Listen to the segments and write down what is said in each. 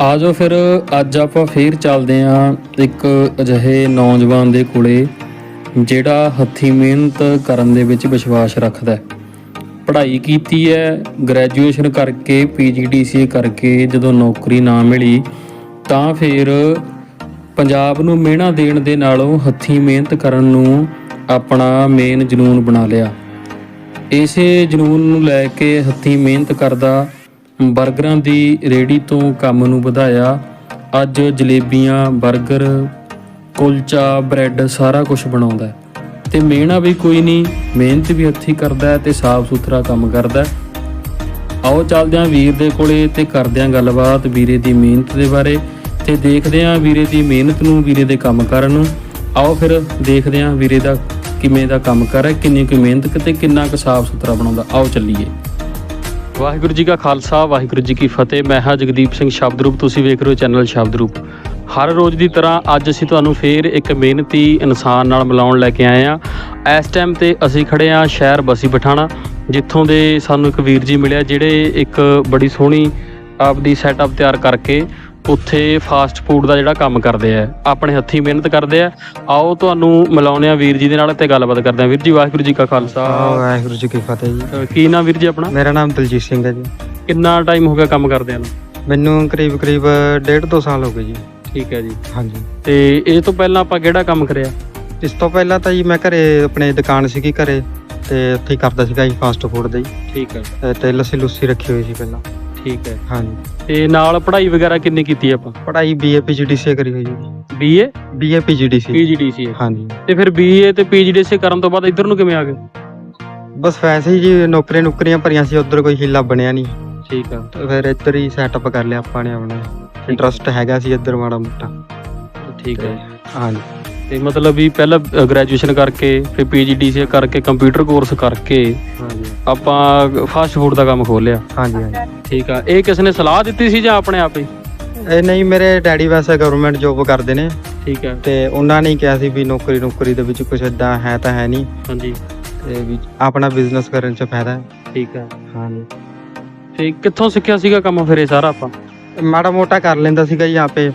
ਆਜੋ ਫਿਰ, ਅੱਜ ਆਪਾਂ ਫੇਰ ਚੱਲਦੇ ਆਂ ਇੱਕ ਅਜਿਹੇ ਨੌਜਵਾਨ ਦੇ ਕੋਲੇ, ਜਿਹੜਾ ਹੱਥੀਂ ਮਿਹਨਤ ਕਰਨ ਦੇ ਵਿੱਚ ਵਿਸ਼ਵਾਸ ਰੱਖਦਾ ਹੈ। ਪੜ੍ਹਾਈ ਕੀਤੀ ਹੈ ਗ੍ਰੈਜੂਏਸ਼ਨ ਕਰਕੇ ਪੀਜੀਡੀਸੀਏ ਕਰਕੇ, ਜਦੋਂ ਨੌਕਰੀ ਨਾ ਮਿਲੀ, ਤਾਂ ਫਿਰ ਪੰਜਾਬ ਨੂੰ ਮਿਹਣਾ ਦੇਣ ਦੇ ਨਾਲੋਂ ਹੱਥੀਂ ਮਿਹਨਤ ਕਰਨ ਨੂੰ ਆਪਣਾ ਮੇਨ ਜਨੂਨ ਬਣਾ ਲਿਆ। ਇਸੇ ਜਨੂਨ ਨੂੰ ਲੈ ਕੇ ਹੱਥੀਂ ਮਿਹਨਤ ਕਰਦਾ 버ਗਰਾਂ ਦੀ ਰੇੜੀ ਤੋਂ ਕੰਮ ਨੂੰ ਵਧਾਇਆ। ਅੱਜ ਜਲੇਬੀਆਂ 버ਗਰ ਕੁਲਚਾ, ਬ੍ਰੈਡ ਸਾਰਾ ਕੁਝ ਬਣਾਉਂਦਾ ਹੈ। ਤੇ ਮਿਹਣਾ ਵੀ ਕੋਈ ਨਹੀਂ, ਮਿਹਨਤ ਵੀ ਹੱਥੀਂ ਕਰਦਾ ਹੈ ਤੇ ਸਾਫ਼ ਸੁਥਰਾ ਕੰਮ ਕਰਦਾ ਆਓ ਚੱਲਦੇ ਹਾਂ ਵੀਰ ਦੇ ਕੋਲੇ ਤੇ ਕਰਦੇ ਹਾਂ ਗੱਲਬਾਤ ਵੀਰੇ ਦੀ ਮਿਹਨਤ ਦੇ ਬਾਰੇ ਤੇ ਦੇਖਦੇ ਹਾਂ ਵੀਰੇ ਦੀ ਮਿਹਨਤ ਨੂੰ, ਵੀਰੇ ਦੇ ਕੰਮ ਕਰਨ ਨੂੰ। ਆਓ ਫਿਰ ਦੇਖਦੇ ਹਾਂ ਵੀਰੇ ਦਾ ਕਿਵੇਂ ਦਾ ਕੰਮ ਕਰ ਹੈ ਕਿੰਨੀ ਕੁ ਮਿਹਨਤ ਤੇ ਕਿੰਨਾ ਕੁ ਸਾਫ਼ ਸੁਥਰਾ ਬਣਾਉਂਦਾ। ਆਓ ਚੱਲੀਏ। ਵਾਹਿਗੁਰੂ ਜੀ ਕਾ ਖਾਲਸਾ, ਵਾਹਿਗੁਰੂ ਜੀ ਕੀ ਫਤਿਹ। ਮੈਂ ਹਾਂ ਜਗਦੀਪ ਸਿੰਘ ਸ਼ਬਦਰੂਪ, ਤੁਸੀਂ ਵੇਖ ਰਹੇ ਹੋ ਚੈਨਲ ਸ਼ਬਦਰੂਪ। ਹਰ ਰੋਜ਼ ਦੀ ਤਰ੍ਹਾਂ ਅੱਜ ਅਸੀਂ ਤੁਹਾਨੂੰ ਫੇਰ ਇੱਕ ਮਿਹਨਤੀ ਇਨਸਾਨ ਨਾਲ ਮਿਲਾਉਣ ਲੈ ਕੇ ਆਏ ਆ ਇਸ ਟਾਈਮ ਤੇ ਅਸੀਂ ਖੜੇ ਆ ਸ਼ਹਿਰ ਬਸੀ ਪਠਾਣਾ, ਜਿੱਥੋਂ ਦੇ ਸਾਨੂੰ ਇੱਕ ਵੀਰ ਜੀ ਮਿਲਿਆ, ਜਿਹੜੇ ਇੱਕ ਬੜੀ ਸੋਹਣੀ ਆਪਦੀ ਸੈਟਅਪ ਤਿਆਰ ਕਰਕੇ ਉੱਥੇ ਫਾਸਟ ਫੂਡ ਦਾ ਜਿਹੜਾ ਕੰਮ ਕਰਦੇ ਆ ਆਪਣੇ ਹੱਥੀਂ ਮਿਹਨਤ ਕਰਦੇ ਆ। ਆਓ ਤੁਹਾਨੂੰ ਮਿਲਾਉਂਦੇ ਆ ਵੀਰ ਜੀ ਦੇ ਨਾਲ ਤੇ ਗੱਲਬਾਤ ਕਰਦੇ ਆ। ਵੀਰ ਜੀ ਵਾਹਿਗੁਰੂ ਜੀ ਕਾ ਖਾਲਸਾ। ਵਾਹਿਗੁਰੂ ਜੀ ਕੀ ਫਤਿਹ ਜੀ। ਕੀ ਨਾਮ ਵੀਰ ਜੀ ਆਪਣਾ? ਮੇਰਾ ਨਾਮ ਦਲਜੀਤ ਸਿੰਘ ਹੈ ਜੀ। ਕਿੰਨਾ ਟਾਈਮ ਹੋ ਗਿਆ ਕੰਮ ਕਰਦਿਆਂ ਨੂੰ? ਮੈਨੂੰ ਕਰੀਬ ਕਰੀਬ ਡੇਢ ਦੋ ਸਾਲ ਹੋ ਗਏ ਜੀ। ਠੀਕ ਹੈ ਜੀ। ਹਾਂਜੀ। ਤੇ ਇਹ ਤੋਂ ਪਹਿਲਾਂ ਆਪਾਂ ਕਿਹੜਾ ਕੰਮ ਕਰਿਆ? ਇਸ ਤੋਂ ਪਹਿਲਾਂ ਤਾਂ ਜੀ ਮੈਂ ਘਰੇ ਆਪਣੇ ਦੁਕਾਨ ਸੀਗੀ ਘਰੇ ਤੇ ਉੱਥੇ ਕਰਦਾ ਸੀਗਾ ਜੀ ਫਾਸਟ ਫੂਡ ਦਾ ਜੀ। ਠੀਕ ਹੈ। ਤੇ ਲੱਸੀ ਲੁੱਸੀ ਰੱਖੀ ਹੋਈ ਸੀ ਪਹਿਲਾਂ। ਠੀਕ ਹੈ। ਹਾਂਜੀ। ਤੇ ਨਾਲ ਪੜ੍ਹਾਈ ਵਗੈਰਾ ਕਿੰਨੀ ਕੀਤੀ ਆਪਾਂ? ਪੜ੍ਹਾਈ ਬੀਏ ਪੀਜੀਡੀਸੀ ਕਰੀ ਹੋਈ ਜੀ। ਬੀਏ ਬੀਏ ਪੀਜੀਡੀਸੀ ਪੀਜੀਡੀਸੀ ਹਾਂਜੀ। ਤੇ ਫਿਰ ਬੀਏ ਤੇ ਪੀਜੀਡੀਸੀ ਕਰਨ ਤੋਂ ਬਾਅਦ ਇੱਧਰ ਨੂੰ ਕਿਵੇਂ ਆ ਗਏ? ਬਸ ਵੈਸੇ ਹੀ ਜੀ ਨੌਕਰੀਆਂ ਨੌਕਰੀਆਂ ਭਰੀਆਂ ਸੀ ਉਧਰ ਕੋਈ ਹਿੱਲਾ ਬਣਿਆ ਨਹੀਂ। ਠੀਕ ਆ। ਤੇ ਫਿਰ ਇੱਧਰ ਹੀ ਸੈਟਅਪ ਕਰ ਲਿਆ ਆਪਾਂ ਨੇ ਆਪਣਾ। ਇੰਟਰਸਟ ਹੈਗਾ ਸੀ ਇੱਧਰ ਮਾੜਾ ਮੋਟਾ। ਠੀਕ ਹੈ ਹਾਂਜੀ। ਤੇ ਮਤਲਬ ਵੀ ਪਹਿਲਾਂ ਗ੍ਰੈਜੂਏਸ਼ਨ ਕਰਕੇ ਫਿਰ ਪੀਜੀਡੀਸੀ ਕਰਕੇ ਕੰਪਿਊਟਰ ਕੋਰਸ ਕਰਕੇ ਹਾਂਜੀ। ਆਪਾਂ ਫਾਸਟ ਫੂਡ ਦਾ ਕੰਮ ਖੋਲਿਆ ਹਾਂਜੀ ਹਾਂਜੀ। ਠੀਕ ਆ। ਇਹ ਕਿਸ ਨੇ ਸਲਾਹ ਦਿੱਤੀ ਸੀ ਜਾਂ ਆਪਣੇ ਆਪ ਹੀ? ਇਹ ਨਹੀਂ ਮੇਰੇ ਡੈਡੀ ਵੈਸੇ ਗਵਰਨਮੈਂਟ ਜੋਬ ਕਰਦੇ ਨੇ। ਠੀਕ ਹੈ ਤੇ ਉਹਨਾਂ ਨੇ ਹੀ ਕਿਹਾ ਸੀ ਵੀ ਨੌਕਰੀ ਨੌਕਰੀ ਦੇ ਵਿੱਚ ਕੁਝ ਏਦਾਂ ਹੈ ਤਾਂ ਹੈ ਨਹੀਂ। ਹਾਂਜੀ। ਤੇ ਵੀ ਆਪਣਾ ਬਿਜ਼ਨਸ ਕਰਨ ਚ ਫਾਇਦਾ ਹੈ। ਠੀਕ ਹੈ ਹਾਂਜੀ। ਤੇ ਕਿੱਥੋਂ ਸਿੱਖਿਆ ਸੀਗਾ ਕੰਮ ਫਿਰ ਇਹ ਸਾਰਾ ਆਪਾਂ? ਮਾੜਾ ਮੋਟਾ ਕਰ ਲੈਂਦਾ ਸੀਗਾ ਜੀ ਆਪੇ।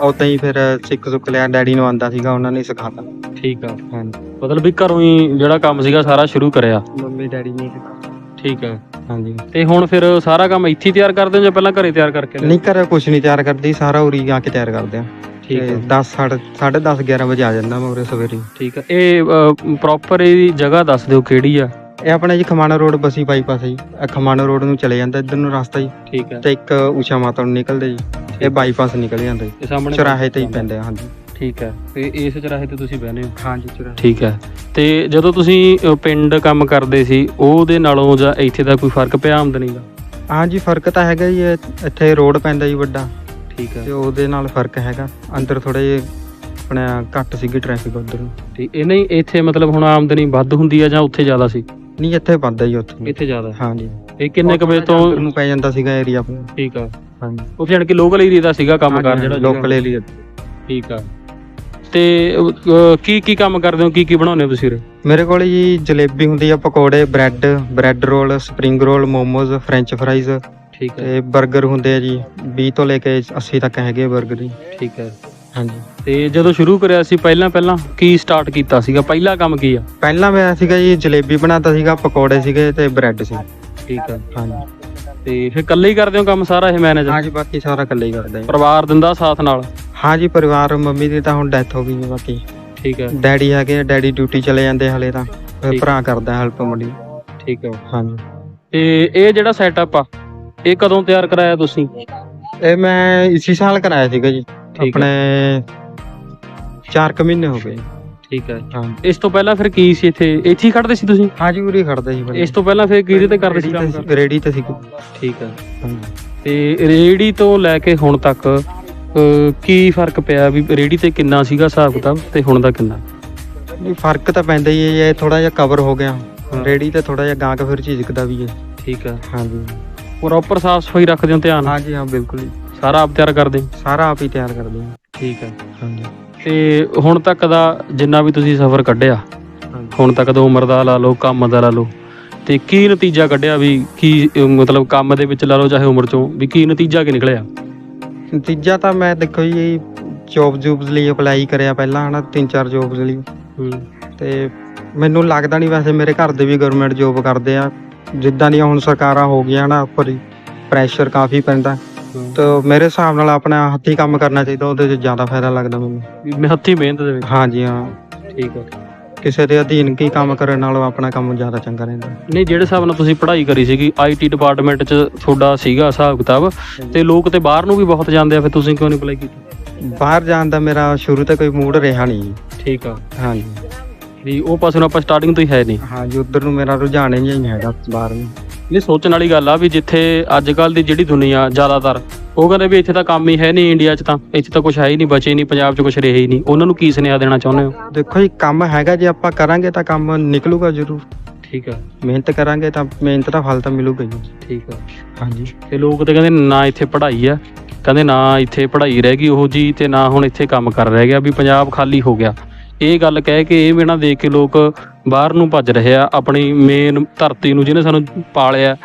ਉਦਾਂ ਹੀ ਫਿਰ ਸਿੱਖ ਸੁੱਕ ਲਿਆ ਡੈਡੀ ਨੂੰ ਆਂਦਾ ਸੀਗਾ ਉਹਨਾਂ ਨੇ ਸਿਖਾਤਾ। ਠੀਕ ਆ ਹਾਂਜੀ। ਮਤਲਬ ਵੀ ਘਰੋਂ ਹੀ ਜਿਹੜਾ ਕੰਮ ਸੀਗਾ ਸਾਰਾ ਸ਼ੁਰੂ ਕਰਿਆ? ਮੰਮੀ ਡੈਡੀ ਨੇ ਸਿਖਾਤਾ। ਠੀਕ ਹੈ ਹਾਂਜੀ। ਤੇ ਹੁਣ ਫਿਰ ਸਾਰਾ ਕੰਮ ਇੱਥੇ ਹੀ ਤਿਆਰ ਕਰਦੇ ਹੋ ਜਾਂ ਪਹਿਲਾਂ ਘਰੇ ਤਿਆਰ ਕਰਕੇ? ਨਹੀਂ ਘਰੇ ਕੁਝ ਨਹੀਂ ਤਿਆਰ ਕਰਦੀ ਸਾਰਾ ਉਰੀ ਆ ਕੇ ਤਿਆਰ ਕਰਦੇ ਆ। ਠੀਕ ਹੈ 10 10:30 11 ਵਜੇ ਆ ਜਾਂਦਾ ਮੈਂ ਉਰੇ ਸਵੇਰੇ। ਠੀਕ ਹੈ ਇਹ ਪ੍ਰੋਪਰ ਇਹਦੀ ਜਗ੍ਹਾ ਦੱਸ ਦਿਓ ਕਿਹੜੀ ਆ? ਇਹ ਆਪਣਾ ਜੀ ਖਮਾਣਾ ਰੋਡ ਬਸੀ ਬਾਈਪਾਸ ਹੈ ਜੀ। ਇਹ ਖਮਾਣਾ ਰੋਡ ਨੂੰ ਚਲੇ ਜਾਂਦਾ ਇੱਧਰ ਨੂੰ ਰਸਤਾ ਜੀ। ਠੀਕ ਹੈ ਤੇ ਇੱਕ ਊਸ਼ਾ ਮਾਤਾ ਨੂੰ ਨਿਕਲਦੇ ਜੀ। ਇਹ ਬਾਈਪਾਸ ਨਿਕਲ ਜਾਂਦਾ। ਜੀ ਇਹ ਸਾਹਮਣੇ ਚੁਰਾਹੇ ਤੇ ਹੀ ਪੈਂਦੇ ਹਾਂਜੀ। ਠੀਕ ਹੈ। ਤੇ ਇਸ ਚਰਾਹੇ ਤੇ ਤੁਸੀਂ ਬਹਿਨੇ ਹੋ? ਹਾਂਜੀ ਚੁਰਾਹੇ ਠੀਕ ਹੈ। ਤੇ ਜਦੋਂ ਤੁਸੀਂ ਅ, ਪਿੰਡ ਕੰਮ ਕਰਦੇ ਸੀ ਉਹਦੇ ਨਾਲੋਂ ਜਾਂ ਇੱਥੇ ਦਾ ਕੋਈ ਫ਼ਰਕ ਪਿਆ ਆਮਦਨੀ ਦਾ? ਹਾਂਜੀ ਫ਼ਰਕ ਤਾਂ ਹੈਗਾ ਜੀ ਇਹ- ਇੱਥੇ ਰੋਡ ਪੈਂਦਾ ਜੀ ਵੱਡਾ। ਠੀਕ ਹੈ। ਤੇ ਉਹਦੇ ਨਾਲ ਫ਼ਰਕ ਹੈਗਾ। ਅੰਦਰ ਥੋੜੇ ਜਿਹਾ ਆਪਣਾ ਘੱਟ ਸੀਗੀ ਟ੍ਰੈਫਿਕ ਉਧਰ। ਤੇ ਇਹ ਨਹੀਂ ਇੱਥੇ ਮਤਲਬ ਹੁਣ ਆਮਦਨੀ ਵੱਧ ਹੁੰਦੀ ਆ ਜਾਂ ਉੱਥੇ ਜ਼ਿਆਦਾ ਸੀ? ਨਹੀਂ ਇੱਥੇ ਵੱਧਦਾ ਜੀ ਉੱਥੇ। ਇੱਥੇ ਜ਼ਿਆਦਾ। ਹਾਂਜੀ। ਇਹ ਕਿੰਨੇ ਕੁ ਵਜੇ ਤੋਂ ਨੂੰ ਪੈ ਜਾਂਦਾ ਸੀਗਾ ਏਰੀਆ ਆਪਣਾ। ਠੀਕ ਆ। ਹਾਂਜੀ। ਉੱਥੇ ਜਾਣ ਕੇ ਲੋਕਲ ਏਰੀਆ ਦਾ ਸੀਗਾ ਕੰਮ ਕਾਰ ਜਿਹੜਾ। ਲੋਕਲ ਏਰੀਆ ਠੀਕ ਆ। ਤੇ ਕੀ ਕੀ ਕੰਮ ਕਰਦੇ ਹੋ? ਕੀ ਕੀ ਬਣਾਉਂਦੇ ਹੋ ਤੁਸੀਂ? ਮੇਰੇ ਕੋਲ ਜੀ ਜਲੇਬੀ ਹੁੰਦੀ ਆ pakode bread bread roll spring roll momos french fries ਠੀਕ ਹੈ ਤੇ 버ਗਰ ਹੁੰਦੇ ਆ ਜੀ 20 ਤੋਂ ਲੈ ਕੇ 80 ਤੱਕ ਹੈਗੇ 버ਗਰ ਜੀ। ਠੀਕ ਹੈ ਹਾਂਜੀ। ਤੇ ਜਦੋਂ ਸ਼ੁਰੂ ਕਰਿਆ ਸੀ ਪਹਿਲਾਂ ਪਹਿਲਾਂ ਕੀ ਸਟਾਰਟ ਕੀਤਾ ਸੀਗਾ? ਪਹਿਲਾ ਕੰਮ ਕੀ ਆ? ਪਹਿਲਾਂ ਮੈਂ ਸੀਗਾ ਜੀ ਜਲੇਬੀ ਬਣਾਤਾ ਸੀਗਾ ਪਕੌੜੇ ਸੀਗੇ ਤੇ ਬ੍ਰੈਡ ਸੀ। ਠੀਕ ਆ। ਹਾਂਜੀ। ਤੇ ਫਿਰ ਇਕੱਲੇ ਹੀ ਕਰਦੇ ਹੋ ਕੰਮ ਸਾਰਾ ਇਹ ਮੈਨੇਜਰ ਹਾਂਜੀ ਬਾਕੀ ਸਾਰਾ ਇਕੱਲੇ ਹੀ ਕਰਦੇ ਆ ਪਰਿਵਾਰ ਦਿੰਦਾ ਸਾਥ ਨਾਲ? ਹਾਂਜੀ ਪਰਿਵਾਰ ਮੰਮੀ ਦੀ ਤਾਂ ਹੁਣ ਡੈਥ ਹੋ ਗਈ ਬਾਕੀ। ਠੀਕ ਹੈ। ਡੈਡੀ ਹੈਗੇ ਆ, ਡੈਡੀ ਡਿਊਟੀ ਚਲੇ ਜਾਂਦੇ ਹਲੇ ਤਾਂ। ਫਿਰ ਠੀਕ। ਭਰਾ ਕਰਦਾ ਹੈਲਪ ਮੜੀ ਠੀਕ ਹੈ। ਹਾਂਜੀ। ਤੇ ਇਹ ਜਿਹੜਾ ਸੈਟਅਪ ਆ ਇਹ ਕਦੋਂ ਤਿਆਰ ਕਰਾਇਆ ਤੁਸੀਂ? ਇਹ ਮੈਂ ਇਸੇ ਸਾਲ ਕਰਾਇਆ ਸੀਗਾ ਜੀ। ਠੀਕ ਹੈ। ਆਪਣੇ 4 ਕੁ ਮਹੀਨੇ ਹੋ ਗਏ। ਠੀਕ ਹੈ ਹਾਂ ਇਸ ਤੋਂ ਪਹਿਲਾਂ ਫਿਰ ਕੀ ਸੀ ਇੱਥੇ? ਇੱਥੇ ਹੀ ਖੜਦੇ ਸੀ ਤੁਸੀਂ? ਹਾਂਜੀ ਉਰੀ ਖੜਦਾ ਸੀ। ਇਸ ਤੋਂ ਪਹਿਲਾਂ ਫਿਰ ਕਿਹਦੇ ਤੇ ਕਰਦੇ ਸੀ ਕੰਮ? ਤੇ- ਰੇਹੜੀ ਤੇ ਸੀ ਠੀਕ ਹੈ। ਤੇ ਰੇੜੀ ਤੋਂ ਲੈ ਕੇ ਹੁਣ ਤੱਕ ਅਹ, ਕੀ ਫ਼ਰਕ ਪਿਆ ਵੀ ਰੇੜੀ ਤੇ ਕਿੰਨਾ ਸੀਗਾ ਹਿਸਾਬ ਕਿਤਾਬ ਤੇ ਹੁਣ ਦਾ ਕਿੰਨਾ? ਨਹੀਂ ਫ਼ਰਕ ਤਾਂ ਪੈਂਦਾ ਹੀ ਹੈ ਇਹ ਥੋੜਾ ਜਿਹਾ ਕਵਰ ਹੋ ਗਿਆ। ਹਾਂ। ਰੇਹੜੀ ਤੇ ਥੋੜਾ ਜਿਹਾ ਗਾਹਕ ਫਿਰ ਝਿਜਕਦਾ ਵੀ ਹੈ। ਠੀਕ ਹੈ। ਹਾਂਜੀ ਪ੍ਰੋਪਰ ਸਾਫ਼ ਸਫ਼ਾਈ ਰੱਖਦੇ ਹੋ ਧਿਆਨ? ਹਾਂਜੀ ਹਾਂ ਬਿਲਕੁਲ। ਸਾਰਾ ਆਪ ਤਿਆਰ ਕਰਦੇ ਹੋ? ਸਾਰਾ ਆਪ ਹੀ ਤਿਆਰ ਕਰਦੇ ਹਾਂ। ਠੀਕ ਹੈ। ਹਾਂਜੀ ਤੇ ਹੁਣ ਤੱਕ ਦਾ ਜਿੰਨਾ ਵੀ ਤੁਸੀਂ ਸਫ਼ਰ ਕੱਢਿਆ ਹੁਣ ਤੱਕ ਦਾ ਉਮਰ ਦਾ ਲਾ ਲਓ ਕੰਮ ਦਾ ਲਾ ਲਓ ਤੇ ਕੀ ਨਤੀਜਾ ਕੱਢਿਆ ਵੀ ਕੀ ਮਤਲਬ ਕੰਮ ਦੇ ਵਿੱਚ ਲਾ ਲਓ ਚਾਹੇ ਉਮਰ ਚੋਂ ਵੀ ਕੀ ਨਤੀਜਾ ਕੀ ਨਿਕਲਿਆ? ਨਤੀਜਾ ਤਾਂ ਮੈਂ ਦੇਖੋ ਜੀ ਜੋਬ ਜੂਬਸ ਲਈ ਅਪਲਾਈ ਕਰਿਆ ਪਹਿਲਾਂ ਹਨਾ ਤਿੰਨ ਚਾਰ ਜੋਬਸ ਲਈ। ਤੇ ਮੈਨੂੰ ਲੱਗਦਾ ਨਹੀਂ ਵੈਸੇ ਮੇਰੇ ਘਰ ਦੇ ਵੀ ਗਵਰਨਮੈਂਟ ਜੋਬ ਕਰਦੇ ਆ ਜਿੱਦਾਂ ਦੀਆਂ ਹੁਣ ਸਰਕਾਰਾਂ ਹੋ ਗਈਆਂ ਨਾ ਉੱਪਰ ਪ੍ਰੈਸ਼ਰ ਕਾਫੀ ਪੈਂਦਾ। ਤਾਂ ਮੇਰੇ ਹਿਸਾਬ ਨਾਲ ਆਪਣਾ ਹੱਥੀਂ ਕੰਮ ਕਰਨਾ ਚਾਹੀਦਾ ਉਹਦੇ 'ਚ ਜ਼ਿਆਦਾ ਫਾਇਦਾ ਲੱਗਦਾ ਮੈਨੂੰ। ਮੈਂ ਹੱਥੀ ਮਿਹਨਤ ਦੇ ਵਿੱਚ। ਹਾਂਜੀ ਹਾਂ। ਠੀਕ ਹੈ ਕਿਸੇ ਦੇ ਅਧੀਨ ਕੀ ਕੰਮ ਕਰਨ ਨਾਲੋਂ ਆਪਣਾ ਕੰਮ ਜ਼ਿਆਦਾ ਚੰਗਾ ਰਹਿੰਦਾ। ਨਹੀਂ ਜਿਹੜੇ ਹਿਸਾਬ ਨਾਲ ਤੁਸੀਂ ਪੜ੍ਹਾਈ ਕਰੀ ਸੀਗੀ ਆਈਟੀ ਡਿਪਾਰਟਮੈਂਟ 'ਚ ਤੁਹਾਡਾ ਸੀਗਾ ਹਿਸਾਬ ਕਿਤਾਬ ਤੇ ਲੋਕ ਤੇ ਬਾਹਰ ਨੂੰ ਵੀ ਬਹੁਤ ਜਾਂਦੇ ਆ ਫਿਰ ਤੁਸੀਂ ਕਿਉਂ ਨਹੀਂ ਅਪਲਾਈ ਕੀਤਾ? ਬਾਹਰ ਜਾਣ ਦਾ ਮੇਰਾ ਸ਼ੁਰੂ ਤੋਂ ਕੋਈ ਮੂਡ ਰਿਹਾ ਨਹੀਂ। ਠੀਕ ਆ। ਹਾਂਜੀ। ਵੀ ਉਹ ਪਾਸੇ ਨੂੰ ਆਪਾਂ ਸਟਾਰਟਿੰਗ ਤੋਂ ਹੀ ਹੈ ਨਹੀਂ। ਹਾਂਜੀ ਉਧਰ ਨੂੰ ਮੇਰਾ ਰੁਝਾਨ ਹੀ ਨਹੀਂ ਹੈਗਾ ਬਾਹਰ ਨੂੰ। ਇਹ ਸੋਚਣ ਵਾਲੀ ਗੱਲ ਆ ਵੀ ਜਿੱਥੇ ਅੱਜ ਕੱਲ ਦੀ ਜਿਹੜੀ ਦੁਨੀਆ ਜ਼ਿਆਦਾਤਰ ਉਹ ਕਹਿੰਦੇ ਵੀ ਇੱਥੇ ਤਾਂ ਕੰਮ ਹੀ ਹੈ ਨਹੀਂ ਇੰਡੀਆ 'ਚ ਤਾਂ। ਇੱਥੇ ਤਾਂ ਕੁਝ ਹੈ ਹੀ ਨਹੀਂ ਬਚੇ ਨਹੀਂ ਪੰਜਾਬ 'ਚ ਕੁਝ ਰਿਹਾ ਹੀ ਨਹੀਂ। ਉਹਨਾਂ ਨੂੰ ਕੀ ਸੁਨੇਹਾ ਦੇਣਾ ਚਾਹੁੰਦੇ ਹੋ? ਦੇਖੋ ਜੀ ਕੰਮ ਹੈਗਾ ਜੇ ਆਪਾਂ ਕਰਾਂਗੇ ਤਾਂ ਕੰਮ ਨਿਕਲੂਗਾ ਜ਼ਰੂਰ। ਠੀਕ ਆ। ਮਿਹਨਤ ਕਰਾਂਗੇ ਤਾਂ ਮਿਹਨਤ ਦਾ ਫਲ ਤਾਂ ਮਿਲੂਗਾ ਜੀ ਠੀਕ ਆ। ਹਾਂਜੀ। ਤੇ ਲੋਕ ਤੇ ਕਹਿੰਦੇ ਨਾ ਇੱਥੇ ਪੜ੍ਹਾਈ ਆ ਕਹਿੰਦੇ ਨਾ ਇੱਥੇ ਪੜ੍ਹਾਈ ਰਹਿ ਗਈ ਉਹ ਜੀ ਤੇ ਨਾ ਹੁਣ ਇੱਥੇ ਕੰਮ ਕਰ ਰਹਿ ਗਿਆ ਵੀ ਪੰਜਾਬ ਖਾਲੀ ਹੋ ਗਿਆ। ਇਹ ਗੱਲ ਕਹਿ ਕੇ ਇਹ ਮੇਣਾ ਦੇਖ ਕੇ ਲੋਕ ਬਾਹਰ ਨੂੰ ਭੱਜ ਰਹੇ ਆ ਆਪਣੀ ਮੇਨ ਧਰਤੀ ਨੂੰ ਜਿਹਨੇ ਸਾਨੂੰ ਪਾਲਿਆ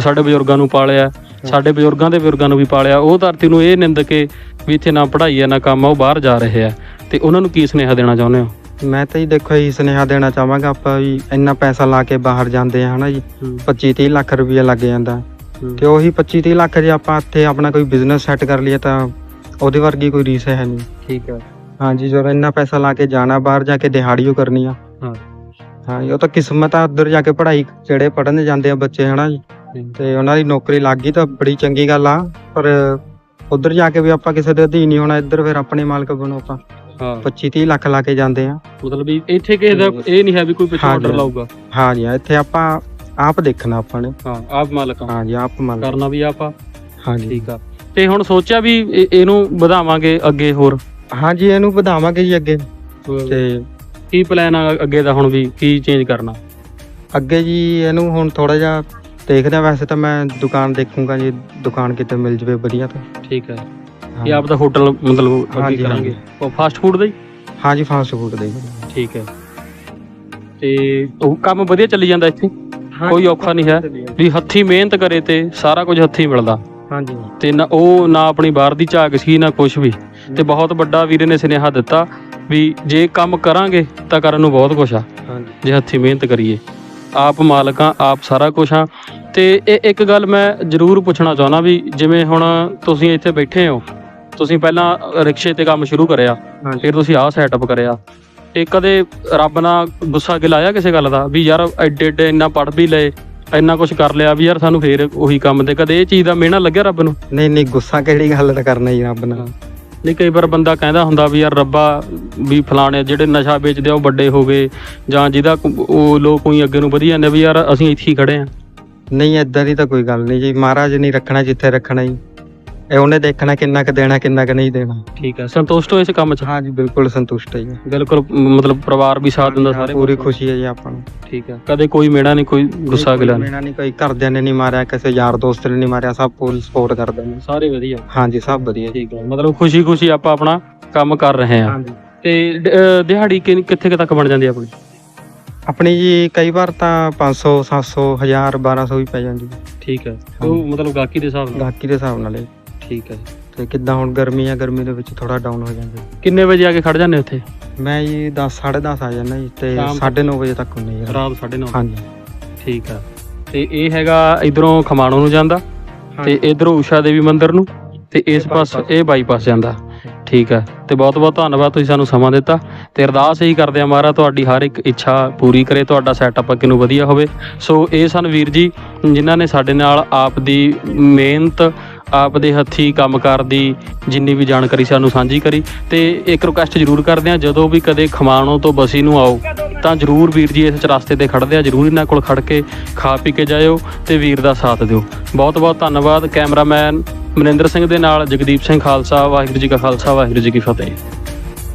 ਸਾਡੇ ਬਜ਼ੁਰਗਾਂ ਨੂੰ ਪਾਲਿਆ ਸਾਡੇ ਬਜ਼ੁਰਗਾਂ ਦੇ ਬਜ਼ੁਰਗਾਂ ਨੂੰ ਵੀ ਪਾਲਿਆ ਉਹ ਧਰਤੀ ਨੂੰ ਇਹ ਨਿੰਦ ਕੇ ਵੀ ਇੱਥੇ ਨਾ ਪੜ੍ਹਾਈ ਆ ਨਾ ਕੰਮ ਆ ਉਹ ਬਾਹਰ ਜਾ ਰਹੇ ਆ। ਤੇ ਉਹਨਾਂ ਨੂੰ ਕੀ ਸੁਨੇਹਾ ਦੇਣਾ ਚਾਹੁੰਦੇ ਹੋ? ਮੈਂ ਤਾਂ ਜੀ ਦੇਖੋ ਜੀ ਸੁਨੇਹਾ ਦੇਣਾ ਚਾਹਾਂਗਾ ਆਪਾਂ ਵੀ ਇੰਨਾ ਪੈਸਾ ਲਾ ਕੇ ਬਾਹਰ ਜਾਂਦੇ ਆ ਹਨਾ ਜੀ। 25 30 ਲੱਖ ਰੁਪਏ ਲੱਗ ਜਾਂਦਾ। ਤੇ ਉਹੀ 25 30 ਲੱਖ ਜੇ ਆਪਾਂ ਇੱਥੇ ਆਪਣਾ ਕੋਈ ਬਿਜ਼ਨਸ ਸੈੱਟ ਕਰ ਲਈਏ ਤਾਂ ਉਹਦੇ ਵਰਗੀ ਕੋਈ ਰੀਸ ਹੈ ਨਹੀਂ। ਠੀਕ ਆ ਹਾਂਜੀ ਜਦੋਂ ਇੰਨਾ ਪੈਸਾ ਲਾ ਕੇ ਜਾਣਾ ਬਾਹਰ ਜਾ ਕੇ ਦਿਹਾੜੀਓ ਕਰਨੀ ਆ। ਹਾਂ। ਹਾਂਜੀ ਉਹ ਤਾਂ ਕਿਸਮਤ ਆ ਉੱਧਰ ਜਾ ਕੇ ਪੜ੍ਹਾਈ ਜਿਹੜੇ ਪੜ੍ਹਨ ਜਾਂਦੇ ਆ ਬੱਚੇ ਹਨਾ ਜੀ। ਤੇ ਉਹਨਾਂ ਦੀ ਨੌਕਰੀ ਲੱਗ ਗਈ ਤਾਂ ਬੜੀ ਚੰਗੀ ਗੱਲ ਆ ਪਰ ਉੱਧਰ ਜਾ ਕੇ ਵੀ ਆਪਾਂ ਕਿਸੇ ਦੇ ਅਧੀਨ ਨਹੀਂ ਹੋਣਾ ਇੱਧਰ ਫਿਰ ਆਪਣੇ ਮਾਲਕ ਬਣੋ ਆਪਾਂ ਹਾਂ। 25 30 ਲੱਖ ਲਾ ਕੇ ਜਾਂਦੇ ਆ। ਮਤਲਬ ਵੀ ਇੱਥੇ ਕਿਸੇ ਦਾ ਇਹ ਨਹੀਂ ਹੈ ਵੀ ਕੋਈ ਪਿੱਛੋਂ ਹਾਂ ਆਰਡਰ ਜੀ। ਲਾਊਗਾ। ਹਾਂਜੀ ਇੱਥੇ ਆਪਾਂ ਆਪ ਦੇਖਣਾ ਆਪਾਂ ਨੇ। ਹਾਂ ਆਪ ਮਾਲਕ ਆ। ਹਾਂਜੀ ਆਪ ਮਾਲਕ। ਕਰਨਾ ਵੀ ਆਪਾਂ। ਹਾਂਜੀ ਠੀਕ ਆ। ਤੇ ਹੁਣ ਸੋਚਿਆ ਵੀ ਇਹ- ਇਹਨੂੰ ਵਧਾਵਾਂਗੇ ਅੱਗੇ ਹੋਰ? ਹਾਂਜੀ ਇਹਨੂੰ ਵਧਾਵਾਂਗੇ ਜੀ ਅੱਗੇ। ਤੇ ਕੀ ਪਲਾਨ ਆ ਅੱਗੇ ਦਾ ਹੁਣ ਵੀ? ਕੀ ਚੇਂਜ ਕਰਨਾ? ਅੱਗੇ ਜੀ ਇਹਨੂੰ ਹੁਣ ਥੋੜਾ ਜਿਹਾ ਦੇਖਦੇ ਆ ਵੈਸੇ ਤਾਂ ਮੈਂ ਦੁਕਾਨ ਦੇਖੂੰਗਾ ਜੀ। ਦੁਕਾਨ ਕਿਤੇ ਮਿਲ ਜਵੇ ਵਧੀਆ ਤਾਂ। ਠੀਕ ਹੈ। ਇਹ ਆਪ ਦਾ ਹੋਟਲ ਮਤਲਬ ਅੱਗੇ ਹਾਂਜੀ, ਕਰਾਂਗੇ। ਉਹ ਫਾਸਟ ਫੂਡ ਦਾ ਹੀ? ਹਾਂਜੀ ਫਾਸਟ ਫੂਡ ਦੇ ਠੀਕ ਹੈ। ਤੇ ਉਹ ਕੰਮ ਵਧੀਆ ਚੱਲੀ ਜਾਂਦਾ ਇੱਥੇ? ਕੋਈ ਔਖਾ ਨਹੀਂ ਹੈ। ਵੀ ਹੱਥੀ ਮਿਹਨਤ ਕਰੇ ਤੇ ਸਾਰਾ ਕੁਝ ਹੱਥੀ ਮਿਲਦਾ। ਹਾਂਜੀ। ਤੇ ਨਾ ਉਹ ਨਾ ਆਪਣੀ ਬਾਹਰ ਦੀ ਝਾਕ ਸੀ ਨਾ ਕੁਝ ਵੀ। ਤੇ ਬਹੁਤ ਵੱਡਾ ਵੀਰੇ ਨੇ ਸੁਨੇਹਾ ਦਿੱਤਾ। ਵੀ ਜੇ ਕੰਮ ਕਰਾਂਗੇ ਤਾਂ ਕਰਨ ਨੂੰ ਬਹੁਤ ਕੁਝ ਆ। ਹਾਂਜੀ। ਜੇ ਹੱਥੀਂ ਮਿਹਨਤ ਕਰੀਏ। ਆਪ ਮਾਲਕਾਂ ਆਪ ਸਾਰਾ ਕੁਝ ਆ। ਤੇ ਇਹ ਇੱਕ ਗੱਲ ਮੈਂ ਜ਼ਰੂਰ ਪੁੱਛਣਾ ਚਾਹੁੰਦਾ ਵੀ ਜਿਵੇਂ ਹੁਣ ਤੁਸੀਂ ਇੱਥੇ ਬੈਠੇ ਹੋ ਤੁਸੀਂ ਪਹਿਲਾਂ ਰਿਕਸ਼ੇ ਤੇ ਕੰਮ ਸ਼ੁਰੂ ਕਰਿਆ ਫਿਰ ਤੁਸੀਂ ਆਹ ਸੈਟਅਪ ਕਰਿਆ। ਤੇ ਕਦੇ ਰੱਬ ਨਾਲ ਗੁੱਸਾ ਗਿਲਾਇਆ ਕਿਸੇ ਗੱਲ ਦਾ ਵੀ ਯਾਰ ਐਡੇ ਐਡੇ ਇੰਨਾ ਪੜ ਵੀ ਲਏ ਇੰਨਾ ਕੁਝ ਕਰ ਲਿਆ ਵੀ ਯਾਰ ਸਾਨੂੰ ਫੇਰ ਉਹੀ ਕੰਮ ਤੇ ਕਦੇ ਇਹ ਚੀਜ਼ ਦਾ ਮਿਹਣਾ ਲੱਗਿਆ ਰੱਬ ਨੂੰ? ਨਹੀਂ ਨਹੀਂ ਗੁੱਸਾ ਕਿਹੜੀ ਗੱਲ ਦਾ ਕਰਨਾ ਜੀ ਰੱਬ ਨਾਲ? ਨਹੀਂ, ਕਈ ਵਾਰ ਬੰਦਾ ਕਹਿੰਦਾ ਹੁੰਦਾ ਵੀ ਯਾਰ ਰੱਬਾ ਵੀ ਫਲਾਣੇ ਜਿਹੜੇ ਨਸ਼ਾ ਵੇਚਦੇ ਆ, ਉਹ ਵੱਡੇ ਹੋ ਗਏ ਜਾਂ ਜਿਹਦਾ ਉਹ ਲੋਕ ਕੋਈ ਅੱਗੇ ਨੂੰ ਵਧੀ ਜਾਂਦੇ ਵੀ ਯਾਰ ਅਸੀਂ ਇੱਥੇ ਹੀ ਖੜੇ ਆ। ਨਹੀਂ, ਏਦਾਂ ਦੀ ਤਾਂ ਕੋਈ ਗੱਲ ਨਹੀਂ ਜੀ। ਮਹਾਰਾਜ ਨਹੀਂ ਰੱਖਣਾ ਜਿੱਥੇ ਰੱਖਣਾ ਜੀ। ਇਹ ਉਹਨੇ ਦੇਖਣਾ ਕਿੰਨਾ ਕੁ ਦੇਣਾ ਕਿੰਨਾ ਕੁ ਨਹੀਂ ਦੇਣਾ। ਠੀਕ ਹੈ ਸੰਤੁਸ਼ਟ ਹੋ ਇਸ ਕੰਮ 'ਚ? ਹਾਂਜੀ ਬਿਲਕੁਲ ਸੰਤੁਸ਼ਟ ਹੈ ਜੀ। ਬਿਲਕੁਲ ਮਤਲਬ ਪਰਿਵਾਰ ਵੀ ਸਾਥ ਦਿੰਦਾ ਸਾਰੇ ਪੂਰੀ ਖੁਸ਼ੀ ਹੈ ਜੀ ਆਪਾਂ ਨੂੰ। ਠੀਕ ਹੈ ਕਦੇ ਕੋਈ ਮੇੜਾ ਨਹੀਂ ਕੋਈ ਗੁੱਸਾ ਗਿਲਾ ਨਹੀਂ। ਮੇਰਾ ਨਹੀਂ ਕੋਈ ਘਰਦਿਆਂ ਨੇ ਨਹੀਂ ਮਾਰਿਆ ਕਿਸੇ ਯਾਰ ਦੋਸਤ ਨੇ ਨਹੀਂ ਮਾਰਿਆ ਸਭ ਫੁੱਲ ਸਪੋਰਟ ਕਰਦੇ ਨੇ। ਸਾਰੇ ਵਧੀਆ। ਹਾਂਜੀ ਸਭ ਵਧੀਆ। ਠੀਕ ਹੈ ਮਤਲਬ ਖੁਸ਼ੀ ਖੁਸ਼ੀ ਆਪਾਂ ਆਪਣਾ ਕੰਮ ਕਰ ਰਹੇ ਆ ਹਾਂਜੀ। ਤੇ ਡ- ਦਿਹਾੜੀ ਕਿ- ਕਿੱਥੇ ਕੁ ਤੱਕ ਬਣ ਜਾਂਦੀ ਆਪਣੀ? ਆਪਣੀ ਜੀ ਕਈ ਵਾਰ ਤਾਂ 500 700 1000 1200 ਵੀ ਪੈ ਜਾਂਦੀ। ਹੈ ਠੀਕ ਹੈ ਉਹ ਮਤਲਬ ਗਾਕੀ ਦੇ ਹਿਸਾਬ ਨਾਲ? ਗਾਹਕੀ ਦੇ ਹਿਸਾਬ ਨਾਲ ਇਹ। ਠੀਕ ਹੈ ਤੇ ਕਿੱਦਾਂ ਹੁਣ ਗਰਮੀ ਆ ਗਰਮੀ ਦੇ ਵਿੱਚ ਥੋੜਾ ਡਾਊਨ ਹੋ ਜਾਂਦਾ। ਕਿੰਨੇ ਵਜੇ ਆ ਕੇ ਖੜ ਜਾਂਦੇ ਉੱਥੇ? ਮੈਂ ਜੀ 10 10:30 ਆ ਜਾਂਦਾ ਜੀ ਤੇ ਸ਼ਾਮ ਤੱਕ? 9:30 ਵਜੇ ਤੱਕ ਹੁੰਦੇ ਜੀ ਰਾਤ 9:30 ਹਾਂਜੀ। ਠੀਕ ਆ। ਤੇ ਇਹ ਹੈਗਾ ਇਧਰੋਂ ਖਮਾਣੋ ਨੂੰ ਜਾਂਦਾ ਤੇ ਇਧਰੋਂ ਊਸ਼ਾ ਦੇਵੀ ਮੰਦਿਰ ਨੂੰ ਤੇ ਇਸ ਇਹ ਪਾਸ bypass। ਇਹ ਬਾਈਪਾਸ ਜਾਂਦਾ। ਠੀਕ ਆ। ਤੇ ਬਹੁਤ ਬਹੁਤ ਧੰਨਵਾਦ ਤੁਸੀਂ ਸਾਨੂੰ ਸਮਾਂ ਦਿੱਤਾ ਤੇ ਅਰਦਾਸ ਇਹੀ ਕਰਦੇ ਆ ਮਹਾਰਾਜ ਤੁਹਾਡੀ ਹਰ ਇੱਕ ਇੱਛਾ ਪੂਰੀ ਕਰੇ ਤੁਹਾਡਾ ਸੈਟਅਪ ਅੱਗੇ ਨੂੰ ਵਧੀਆ ਹੋਵੇ। ਸੋ ਇਹ ਸਨ ਵੀਰ ਜੀ ਜਿਨ੍ਹਾਂ ਨੇ ਸਾਡੇ ਨਾਲ ਆਪ ਦੀ ਮਿਹਨਤ ਆਪ ਦੇ ਹੱਥੀ ਕੰਮਕਾਰ ਦੀ ਜਿੰਨੀ ਵੀ ਜਾਣਕਾਰੀ ਸਾਨੂੰ ਸਾਂਝੀ ਕਰੀ ਤੇ ਇੱਕ ਰਿਕੁਐਸਟ ਜ਼ਰੂਰ ਕਰਦੇ ਆ ਜਦੋਂ ਵੀ ਕਦੇ ਖਮਾਣੋ ਤੋਂ ਬਸੀ ਨੂੰ ਆਓ, ਤਾਂ ਜ਼ਰੂਰ ਵੀਰ ਜੀ ਇਸ ਰਸਤੇ ਤੇ ਖੜਦੇ ਆ, ਜ਼ਰੂਰ ਇਹਨਾਂ ਕੋਲ ਖੜ ਕੇ ਖਾ ਪੀ ਕੇ ਜਾਇਓ ਤੇ ਵੀਰ ਦਾ ਸਾਥ ਦਿਓ। ਬਹੁਤ ਬਹੁਤ ਧੰਨਵਾਦ, ਕੈਮਰਾਮੈਨ ਮਨਿੰਦਰ ਸਿੰਘ ਦੇ ਨਾਲ ਜਗਦੀਪ ਸਿੰਘ ਖਾਲਸਾ, ਵਾਹਿਗੁਰੂ ਜੀ ਕਾ ਖਾਲਸਾ, ਵਾਹਿਗੁਰੂ ਜੀ ਕੀ ਫਤਿਹ।